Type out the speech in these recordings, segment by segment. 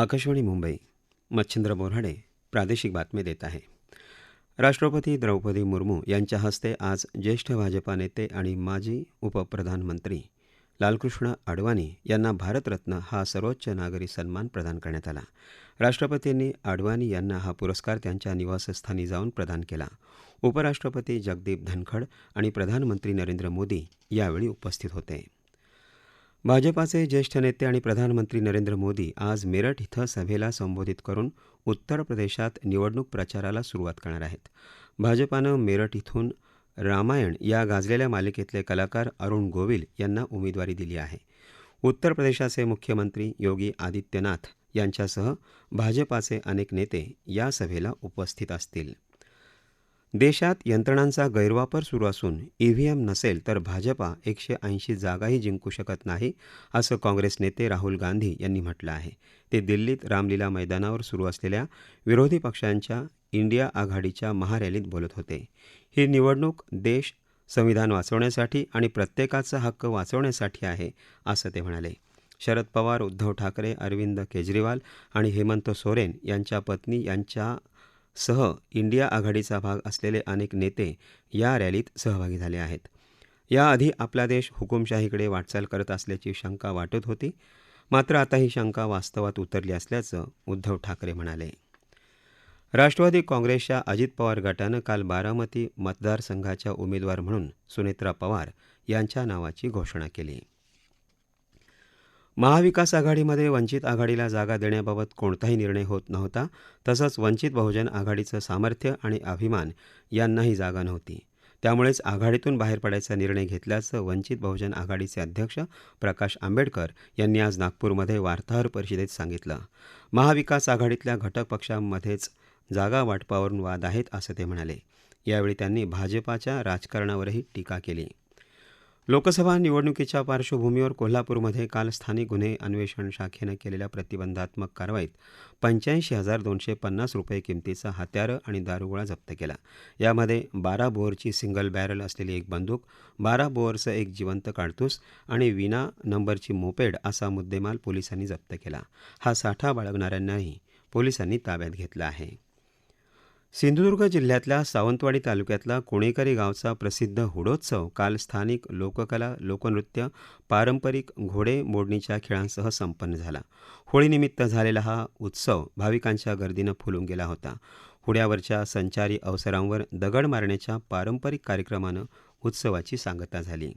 आकाशवाणी मुंबई मच्छिंद्र बोऱ्हाडे प्रादेशिक बातमी देत आहे. राष्ट्रपती द्रौपदी मुर्मू यांच्या हस्ते आज ज्येष्ठ भाजपा नेते आणि माजी उपप्रधानमंत्री लालकृष्ण अडवाणी यांना भारतरत्न हा सर्वोच्च नागरी सन्मान प्रदान करण्यात आला. राष्ट्रपतींनी अडवाणी यांना हा पुरस्कार त्यांच्या निवासस्थानी जाऊन प्रदान केला. उपराष्ट्रपती जगदीप धनखड आणि प्रधानमंत्री नरेंद्र मोदी यावेळी उपस्थित होते. भाजपाचे ज्येष्ठ नेते आणि प्रधानमंत्री नरेंद्र मोदी आज मेरठ इथं सभेला संबोधित करून उत्तर प्रदेशात निवडणूक प्रचाराला सुरुवात करणार आहेत. भाजपानं मेरठ इथून रामायण या गाजलेल्या मालिकेतले कलाकार अरुण गोविल यांना उमेदवारी दिली आहे. उत्तर प्रदेशाचे मुख्यमंत्री योगी आदित्यनाथ यांच्यासह भाजपाचे अनेक नेते या सभेला उपस्थित असतील. देशात यंत्रणांचा गैरवापर सुरू असून ईव्हीएम नसेल तर भाजपा एकशे ऐंशी जागाही जिंकू शकत नाही असं काँग्रेस नेते राहुल गांधी यांनी म्हटलं आहे. ते दिल्लीत रामलीला मैदानावर सुरू असलेल्या विरोधी पक्षांच्या इंडिया आघाडीच्या महारॅलीत बोलत होते. ही निवडणूक देश संविधान वाचवण्यासाठी आणि प्रत्येकाचा हक्क वाचवण्यासाठी आहे असं ते म्हणाले. शरद पवार उद्धव ठाकरे अरविंद केजरीवाल आणि हेमंत सोरेन यांच्या पत्नी यांच्या सह इंडिया आघाडीचा भाग असलेले अनेक नेते या रॅलीत सहभागी झाले आहेत. याआधी आपला देश हुकुमशाहीकडे वाटचाल करत असल्याची शंका वाटत होती. मात्र आता ही शंका वास्तवात उतरली असल्याचं उद्धव ठाकरे म्हणाले. राष्ट्रवादी काँग्रेसच्या अजित पवार गटानं काल बारामती मतदारसंघाच्या उमेदवार म्हणून सुनेत्रा पवार यांच्या नावाची घोषणा केली. महाविकास आघाडीमध्ये वंचित आघाडीला जागा देण्याबाबत कोणताही निर्णय होत नव्हता तसंच वंचित बहुजन आघाडीचं सामर्थ्य आणि अभिमान यांनाही जागा नव्हती. त्यामुळेच आघाडीतून बाहेर पडायचा निर्णय घेतल्याचं वंचित बहुजन आघाडीचे अध्यक्ष प्रकाश आंबेडकर यांनी आज नागपूरमध्ये वार्ताहर परिषदेत सांगितलं. महाविकास आघाडीतल्या घटक पक्षांमध्येच जागा वाटपावरून वाद आहेत असं ते म्हणाले. यावेळी त्यांनी भाजपाच्या राजकारणावरही टीका केली. लोकसभा निवडणुकीच्या पार्श्वभूमीवर कोल्हापूरमध्ये काल स्थानिक गुन्हे अन्वेषण शाखेनं केलेल्या प्रतिबंधात्मक कारवाईत पंच्याऐंशी हजार दोनशे पन्नास रुपये किमतीचा हत्यारं आणि दारुगोळा जप्त केला. यामध्ये बारा बोअरची सिंगल बॅरल असलेली एक बंदूक बारा बोअरचं एक जिवंत काडतूस आणि विना नंबरची मोपेड असा मुद्देमाल पोलिसांनी जप्त केला. हा साठा बाळगणाऱ्यांनाही पोलिसांनी ताब्यात घेतलं आहे. सिंधुदुर्ग जिल्ह्यातल्या सावंतवाडी तालुक्यातला कुणेकरी गावचा प्रसिद्ध हुडोत्सव काल स्थानिक लोककला लोकनृत्य पारंपरिक घोडे मोडणीच्या खेळांसह संपन्न झाला. होळीनिमित्त झालेला हा उत्सव भाविकांच्या गर्दीनं फुलून गेला होता. हुड्यावरच्या संचारी अवसरांवर दगड मारण्याच्या पारंपरिक कार्यक्रमानं उत्सवाची सांगता झाली.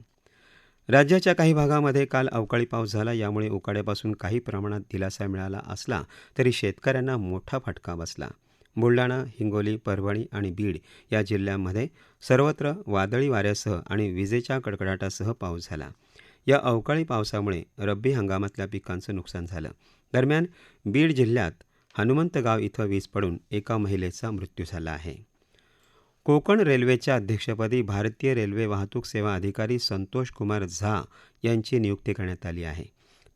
राज्याच्या काही भागामध्ये काल अवकाळी पाऊस झाला यामुळे उकाड्यापासून काही प्रमाणात दिलासा मिळाला असला तरी शेतकऱ्यांना मोठा फटका बसला. बुलडाणा हिंगोली परभणी आणि बीड या जिल्ह्यांमध्ये सर्वत्र वादळी वाऱ्यासह आणि विजेच्या कडकडाटासह पाऊस झाला. या अवकाळी पावसामुळे रब्बी हंगामातल्या पिकांचं नुकसान झालं. दरम्यान बीड जिल्ह्यात हनुमंतगाव इथं वीज पडून एका महिलेचा मृत्यू झाला आहे. कोकण रेल्वेच्या अध्यक्षपदी भारतीय रेल्वे वाहतूक सेवा अधिकारी संतोष कुमार झा यांची नियुक्ती करण्यात आली आहे.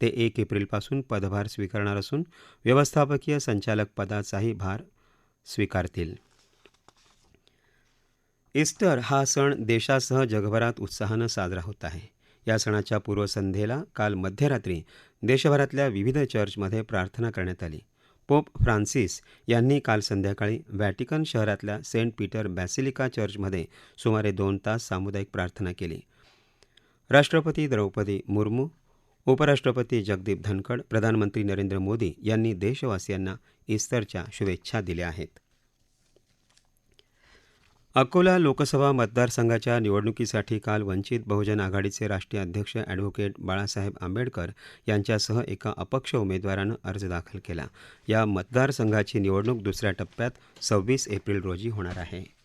ते एक एप्रिलपासून पदभार स्वीकारणार असून व्यवस्थापकीय संचालक पदाचाही भार स्वीकारतील. ईस्टर हा सण देशासह जगभरात उत्साहानं साजरा होत आहे. या सणाच्या पूर्वसंध्येला काल मध्यरात्री देशभरातल्या विविध चर्चमध्ये प्रार्थना करण्यात आली. पोप फ्रान्सिस यांनी काल संध्याकाळी व्हॅटिकन शहरातल्या सेंट पीटर बॅसिलिका चर्चमध्ये सुमारे दोन तास सामुदायिक प्रार्थना केली. राष्ट्रपती द्रौपदी मुर्मू उपराष्ट्रपती जगदीप धनखड प्रधानमंत्री नरेंद्र मोदी यांनी देशवासियांना ईस्टरच्या शुभेच्छा दिल्या आहेत. अकोला लोकसभा मतदारसंघाच्या निवडणुकीसाठी काल वंचित बहुजन आघाडीचे राष्ट्रीय अध्यक्ष अॅडव्होकेट बाळासाहेब आंबेडकर यांच्यासह एका अपक्ष उमेदवारानं अर्ज दाखल केला. या मतदारसंघाची निवडणूक दुसऱ्या टप्प्यात सव्वीस एप्रिल रोजी होणार आहे.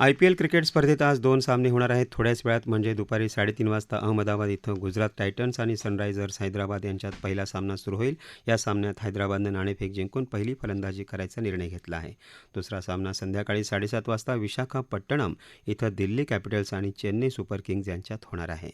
आयपीएल क्रिकेट स्पर्धेत आज दोन सामने होणार आहेत. थोड्याच वेळात म्हणजे दुपारी साडेतीन वाजता अहमदाबाद इथं गुजरात टायटन्स आणि सनरायझर्स हैदराबाद यांच्यात पहिला सामना सुरू होईल. या सामन्यात हैदराबादनं नाणेफेक जिंकून पहिली फलंदाजी करायचा निर्णय घेतला आहे. दुसरा सामना संध्याकाळी साडेसात वाजता विशाखापट्टणम इथं दिल्ली कॅपिटल्स आणि चेन्नई सुपर किंग्ज यांच्यात होणार आहे.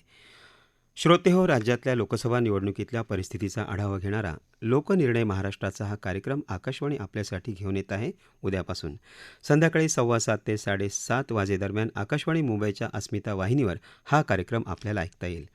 श्रोतेहो राज्यातल्या लोकसभा निवडणुकीतल्या परिस्थितीचा आढावा घेणारा लोकनिर्णय महाराष्ट्राचा हा कार्यक्रम आकाशवाणी आपल्यासाठी घेऊन येत आहे उद्यापासून. संध्याकाळी सव्वा सात ते साडेसात वाजेदरम्यान आकाशवाणी मुंबईच्या अस्मिता वाहिनीवर हा कार्यक्रम आपल्याला ऐकता येईल.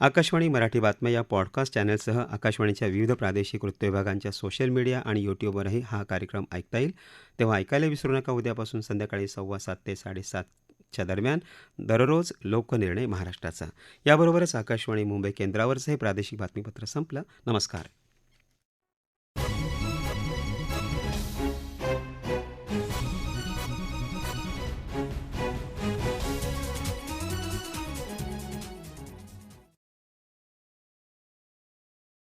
आकाशवाणी मराठी बातम्या या पॉडकास्ट चॅनलसह आकाशवाणीच्या विविध प्रादेशिक वृत्तविभागांच्या सोशल मीडिया आणि युट्यूबवरही हा कार्यक्रम ऐकता येईल. तेव्हा ऐकायला विसरू नका उद्यापासून संध्याकाळी सव्वा सात ते साडेसात च्या दरम्यान दररोज लोकनिर्णय महाराष्ट्राचा. याबरोबरच आकाशवाणी मुंबई केंद्रावरचं हे प्रादेशिक बातमीपत्र संपलं. नमस्कार.